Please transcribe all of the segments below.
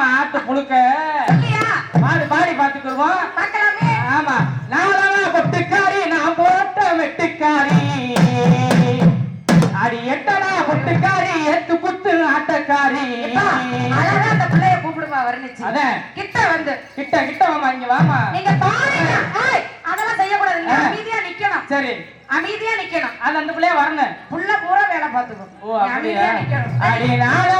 ஏமா ஆட்டு புழுக்க? மாடி பாத்துக்குருவோம் பார்க்கலாமே. ஆமா. நானா பொட்டுக்காரி நான் போட்ட வெட்டுக்காரி அடி எட்டனா பொட்டுக்காரி எத்து குத்து ஆட்டக்காரி. அந்த பிள்ளைய கூப்பிடுமா வர்ணிச்சு. அதான். கிட்ட வந்து. கிட்ட கிட்ட வாமா இங்க வாமா நீங்க பாருங்க. அதெல்லாம் செய்யக்கூடாது. அமைதியா நிக்கணும். சரி. அமைதியா நிக்கணும். அது அந்த பிள்ளைய வரணும் புள்ள பூரா வேலை பார்த்துக்கோ ஓ அப்படியா? அடி நானா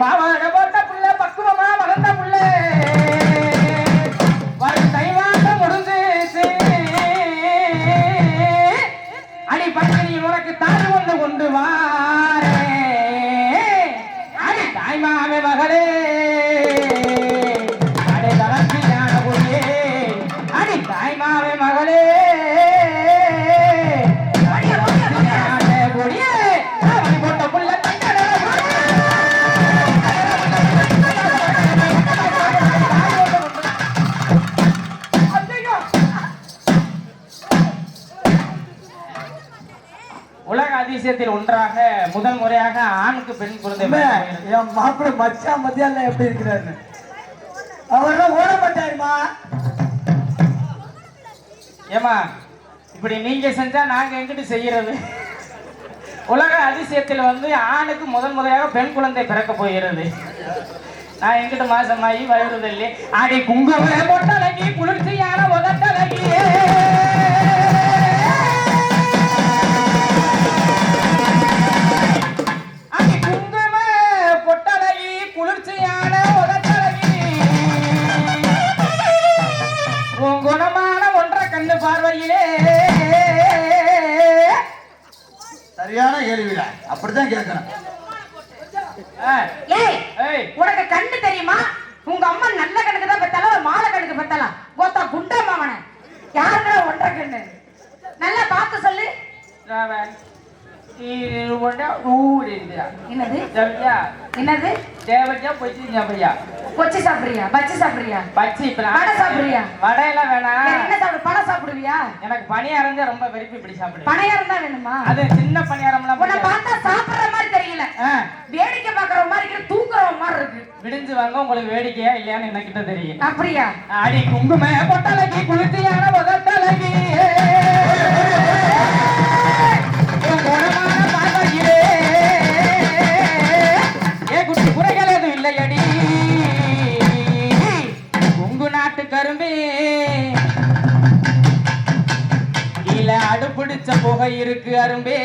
பாவாடை முதல் முறையாக ஆணுக்கு பெண் குழந்தை. என் மாப்பிள்ளை மச்சான் மத்தியானம் எப்படி இருக்கிறாரு அவர்லாம் ஓட மாட்டாருமா ஏமா இப்படி நீங்க செஞ்சா நாங்க எங்கிட்டு செய்யறது? உலக அதிசயத்தில் வந்து ஆணுக்கு முதல் முறையாக பெண் குழந்தை பிறக்க போகிறது. நான் எங்கிட்ட மாசமாயி வயறுதில்லை அடி குங்கும பொட்டலகி குளிர்ச்சியான உதட்டலகி ஊர் இருக்குதா என்னது? சரியா என்னது? தேவஜா பொச்சி ஞாபகம் கொச்சி சாப்பிடுறியா? பச்சி சாப்பிடுறியா? பச்சி வடை சாப்பிடுறியா? வேற வேணாம். என்ன சாப்பிடு பழம் சாப்பிடுவியா? எனக்கு பணியாரம் தான் ரொம்ப விரும்பி இப்படி சாப்பிடுவேன். பனையாரம் தான் வேணுமா? அது சின்ன பணியாரம்லாம் உன்னை. பார்த்தா சாப்பிடுற மாதிரி தெரியல. வேடிக்கை பாக்குற மாதிரி இருக்கு தூங்குற மாதிரி இருக்கு. விடிஞ்சு வாங்க உங்களுக்கு வேடிக்கையா இல்லையான்னு எனக்கிட்ட தெரியும். அப்படியா? அடி குங்கும பொட்டலகி குளிர்ச்சியான உன் நாட்டு கரும்பே. கீழே அடுப்பிடிச்ச புகை இருக்கு அரும்பே.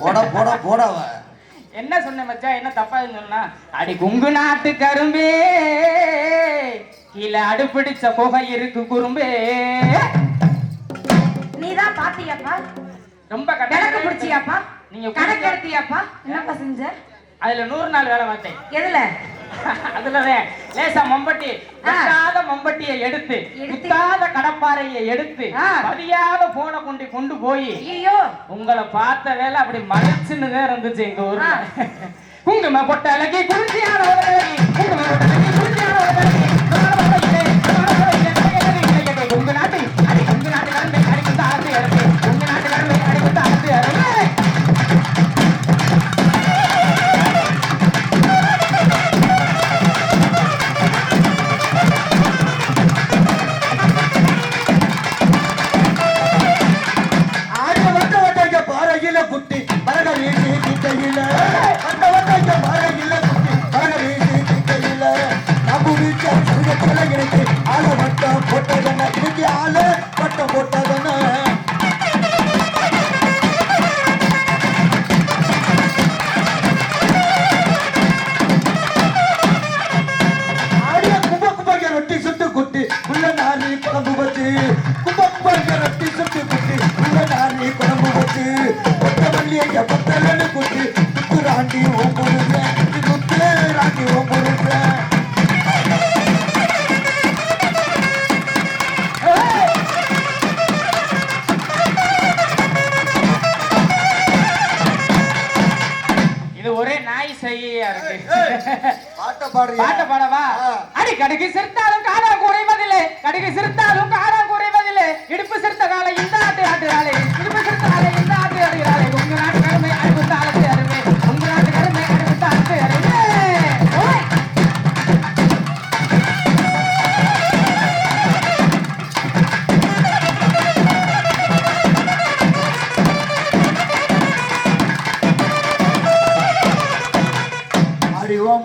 போட போட போட அவ. என்ன சொன்ன மச்சான் என்ன தப்பா சொன்னா? அடி குங்கு நாட்டு கரும்பே. கீழே அடுப்பிடிச்ச புகை இருக்கு குறும்பே. நீதான் பாத்தியாப்பா? ரொம்ப கட்டளை பிடிச்சியாப்பா? நீங்க கணக்கு எடுத்தியாப்பா? என்னப்பா செஞ்ச? அதுல நூறு நாள் வேலை பார்த்தேன் எதுல அதுலதான் லேசா மம்பட்டி. வெட்டாத மம்பட்டியை எடுத்து. குத்தாத கடப்பாறையை எடுத்து. பதியாத போனை கொண்டு கொண்டு போய் ஐயோ உங்களை பார்த்த வேலை அப்படி மலைச்சுன்னு தான் இருந்துச்சு எங்க ஊர்ல. குங்கும பொட்ட அழகி குறிஞ்சியான குங்கும பொட்ட பாட்டு பாடவா? அடி கடுகு சிரித்தாலும் காலம் குறைவதில்லை. கடுகு சிரித்தாலும் காலம் குறைவதில்லை. இடுப்பு சிரித்த காலை இந்த நாட்டு நாட்டு காலை. இடுப்பு சிரித்த காலை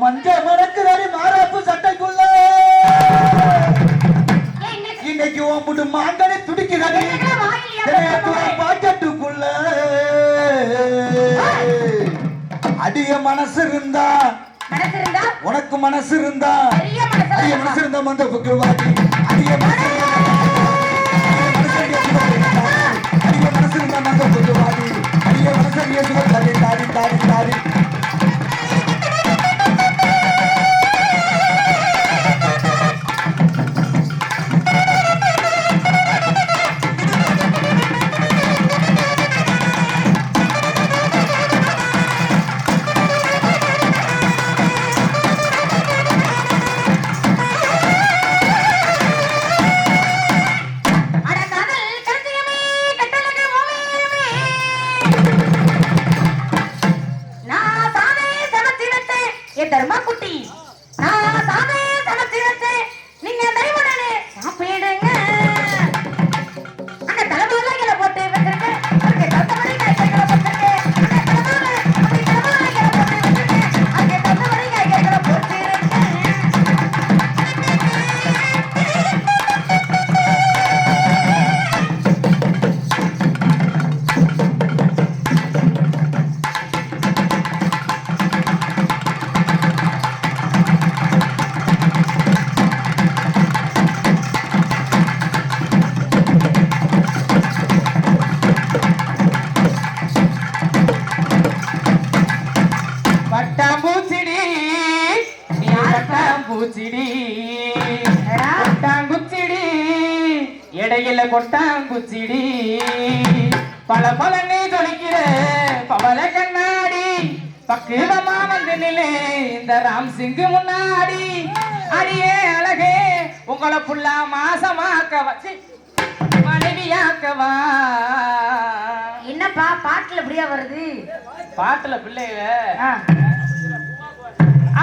மஞ்ச மணக்குதாடி மாறாப்பு சட்டைக்குள்ள இன்னைக்கு இன்னைக்கு உன் முட்டு மாங்கனி துடிக்குதாடி பாக்கெட்டுக்குள்ள அடிய மனசு இருந்தா உனக்கு மனசு இருந்தா அடிய மனசு இருந்தா மந்த புக்குவாடி அடிய மனசு அடிய மனசு இருந்தா மந்த புக்குவாடி அடிய மனசு இயேசுவ தாடி தாடி தாடி கொட்டாங்குச்சிடி. இடையில கொட்டாங்குச்சிடி. பல பலன்னு ஜொலிக்கிற பவள கண்ணாடி. பக்குவமா வந்து நிலே இந்த ராம் சிங்கு முன்னாடி. அடியே அழகே உங்களை புள்ளா மாசமாக்க வச்சு மனைவியாக்கவா. என்னப்பா பாட்டுல இப்படியா வருது? பாட்டுல பிள்ளைங்க.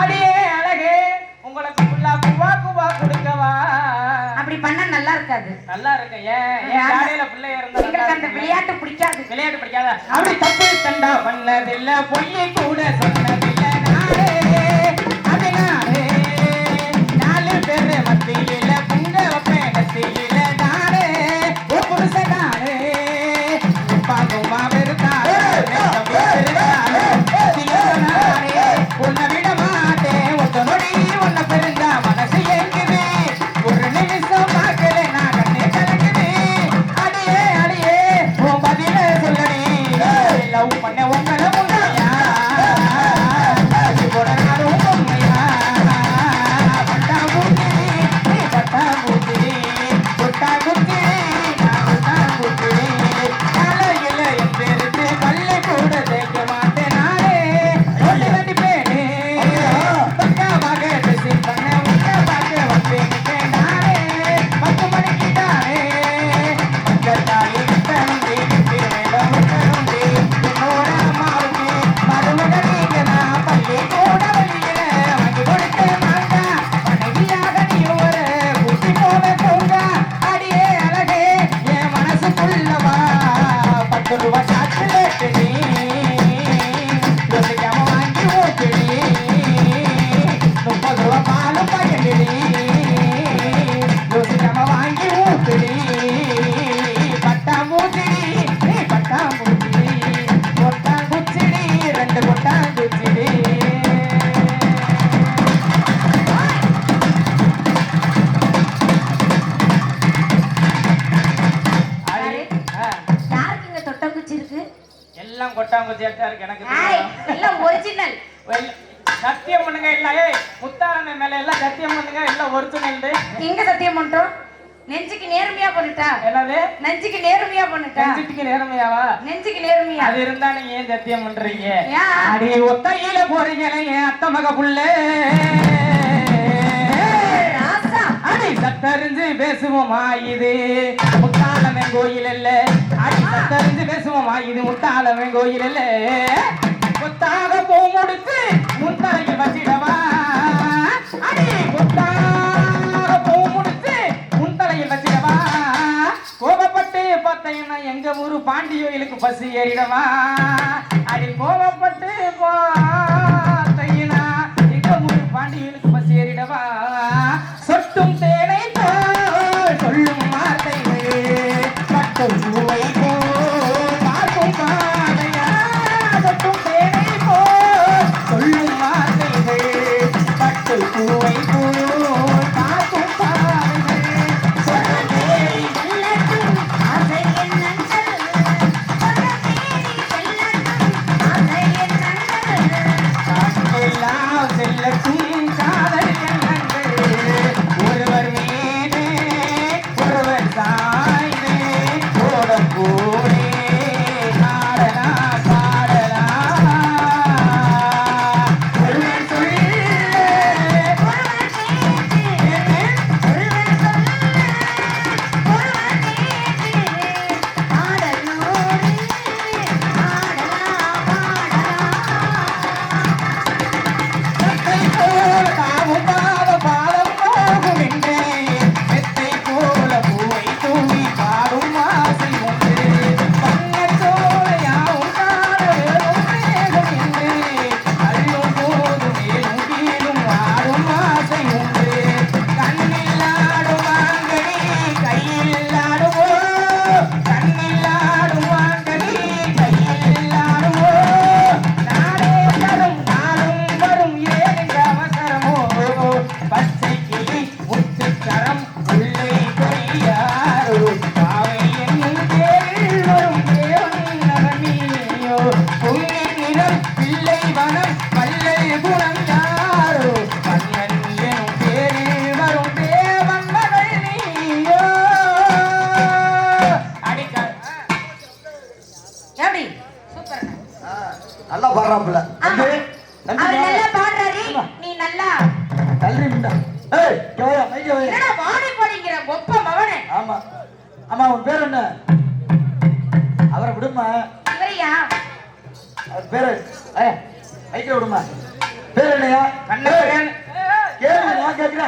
அடியே அழகே உங்களுக்கு குவா குவா கொடுக்கவா? அப்படி பண்ணா நல்லா இருக்காது. நல்லா இருக்கு ஏன்? காலையில பிள்ளை இருந்தா அந்த. விளையாட்டு பிடிக்காது. விளையாட்டு பிடிக்காத? அப்படி தப்பு தண்டா பண்ணதில்ல பொய்யை கூட சொன்னதில்ல. என்னல்? சத்தியம் பண்ணுங்க இல்லையே முத்தாரண்ண மேல எல்லாம் சத்தியம் பண்ணுங்க. எல்லாம் ஒருத்தனை இல்லை எங்க சத்தியம் பண்ணிட்டோம் நெஞ்சுக்கு நேர்மையா பண்ணிட்டா? என்னது? நெஞ்சுக்கு நேர்மையா பண்ணிட்டா? நெஞ்சுக்கு நேர்மையாவா? நெஞ்சுக்கு நேர்மையா? அது இருந்தா நீங்க ஏன் சத்தியம் பண்றீங்க? அடி ஒத்தையில போறீங்களே என் அத்த மக புள்ள? அடி சத்தறிஞ்சு பேசுவோமா இது? முத்தாளவன் கோயில் இல்ல அடி சத்தறிஞ்சு பேசுவோமா இது? முத்தாளவன் கோயில் இல்ல முத்தாக பூ முடித்து முந்தாகி வசிடவா அடி முத்தாக பூ முடித்து முந்தலையில் வசிடவா கோபப்பட்டு பார்த்தீங்கன்னா எங்க ஊரு பாண்டியோயிலுக்கு பஸ் ஏறிடவா? அடி கோபப்பட்டு போ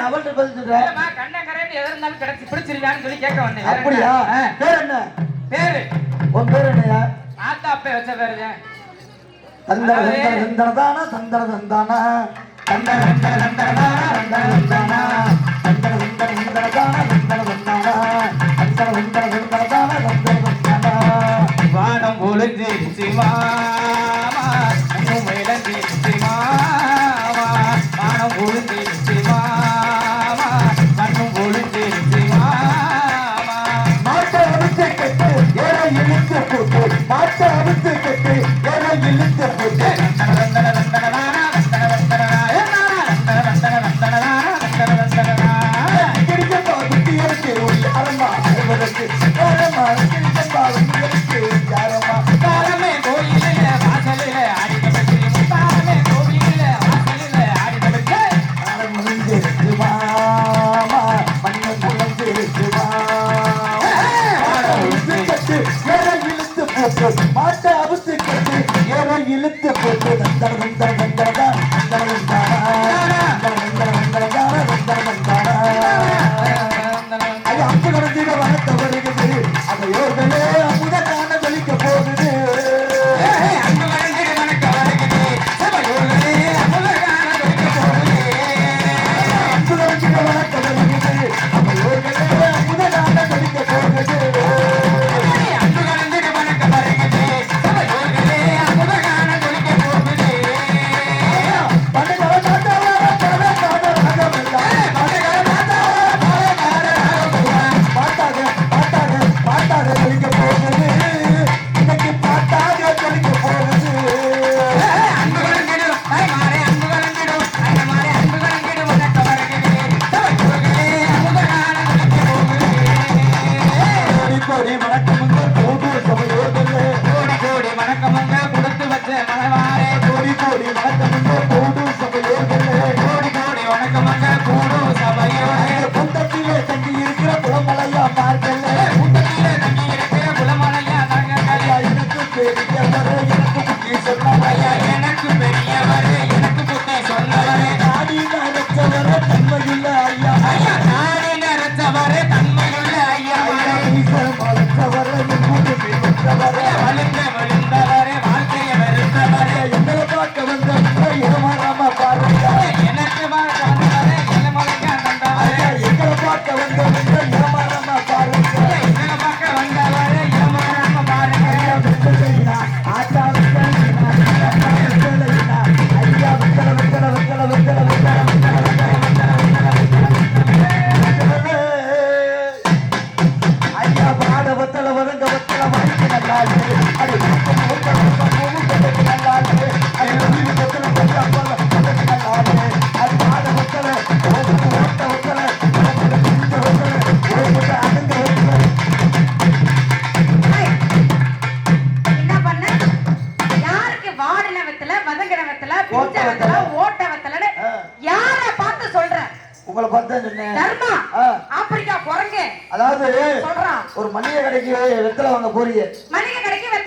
அவள்கிட்ட பதில் சொல்றேன். கிடைச்சி பிடிச்சிருக்கான்னு சொல்லி கேட்க ஆத்தா அப்பே வச்ச பேரு தந்தர தந்தர தானா? தந்தர தந்தானா? தந்தர தந்தர தந்தரதானா தந்தர தந்தானா தந்தர தந்தர தந்தரதானா தந்தர தந்தானா தந்தர வானம் ஒளிஞ்சு சிவாமா மேலஞ்சி வானம் ஒளிஞ்சு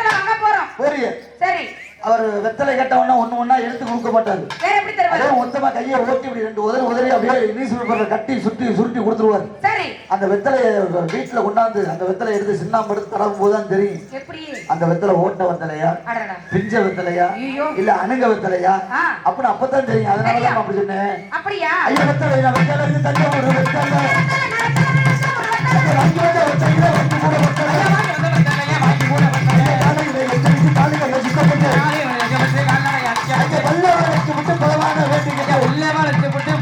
வாங்க போறோம் சரி அவர் வெத்தலை கேட்டவொன்னா ஒண்ணு ஒண்ணா எடுத்து கொடுக்க மாட்டாரு வேற எப்படி தருவாரு அதே மொத்தமா கையை ஓட்டி இப்படி ரெண்டு உதறி உதறி அப்படியே நியூஸ் பேப்பர்ல கட்டி சுட்டி சுருட்டி கொடுத்துருவாரு சரி அந்த வெத்தலையை வீட்டுல கொண்டாந்து அந்த வெத்தலை எடுத்து சின்னாம எடுத்து தடவும் தெரியும் எப்படி அந்த வெத்தலை ஓட்ட வெத்தலையா பிஞ்ச வெத்தலையா இல்ல அணுக வெத்தலையா அப்படின்னு அப்பதான் தெரியும் அதனால தான் அப்படி சொன்னேன் அப்படியா ஐயா வெத்தலை நான் வெத்தலை இருந்து தனியா ஒரு வெத்தலை அடிச்சு அங்கே விட்டு பலவான வேண்டிக்கிட்டு உள்ளே வளைச்சு விட்டு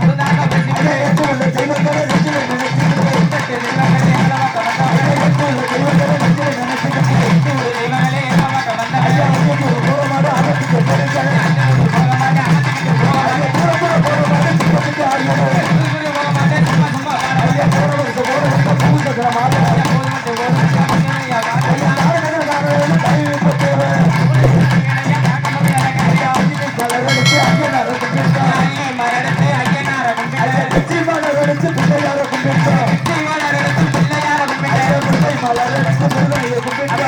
பிள்ளை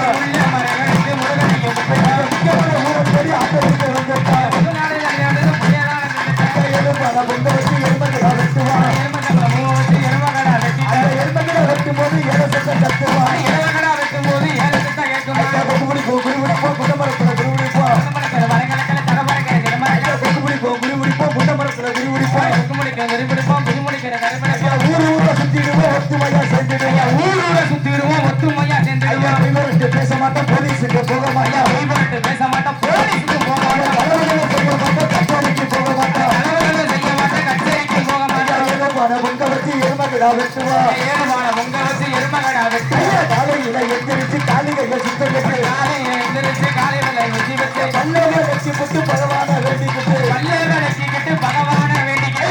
வச்சு எருமகளா வெட்டுவோம் ஏழுமான பொங்க வச்சு எருமகடா வெட்டி, ஐயா காலையில எந்திரிச்சு காலிகையை சுத்தம் கட்டி காலையில எழுந்திருச்சு, காலையில வெட்டி வச்சு, பல்லவ வச்சு புட்டு பகவான வேண்டிக்கிட்டு பல்லேற வெட்டிக்கிட்டு பகவானை வேண்டிக்கிட்டு,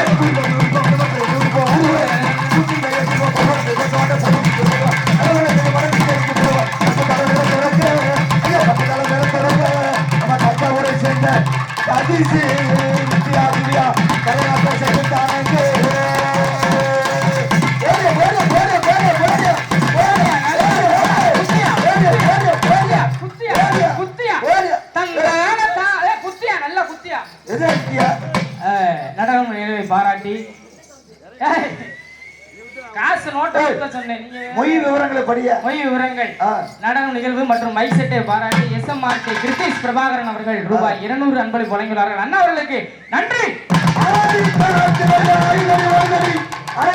விவரங்களை படிய மொய் விவரங்கள் ஆ. நடனம் நிகழ்வு மற்றும் மைசெட்டை பாராட்டி S M R Kiruthesh Prabhakaran அவர்கள் ரூபாய் இருநூறு அன்பளி வழங்கியுள்ளார்கள். அண்ணா அவர்களுக்கு நன்றி. வந்தரி, ஐ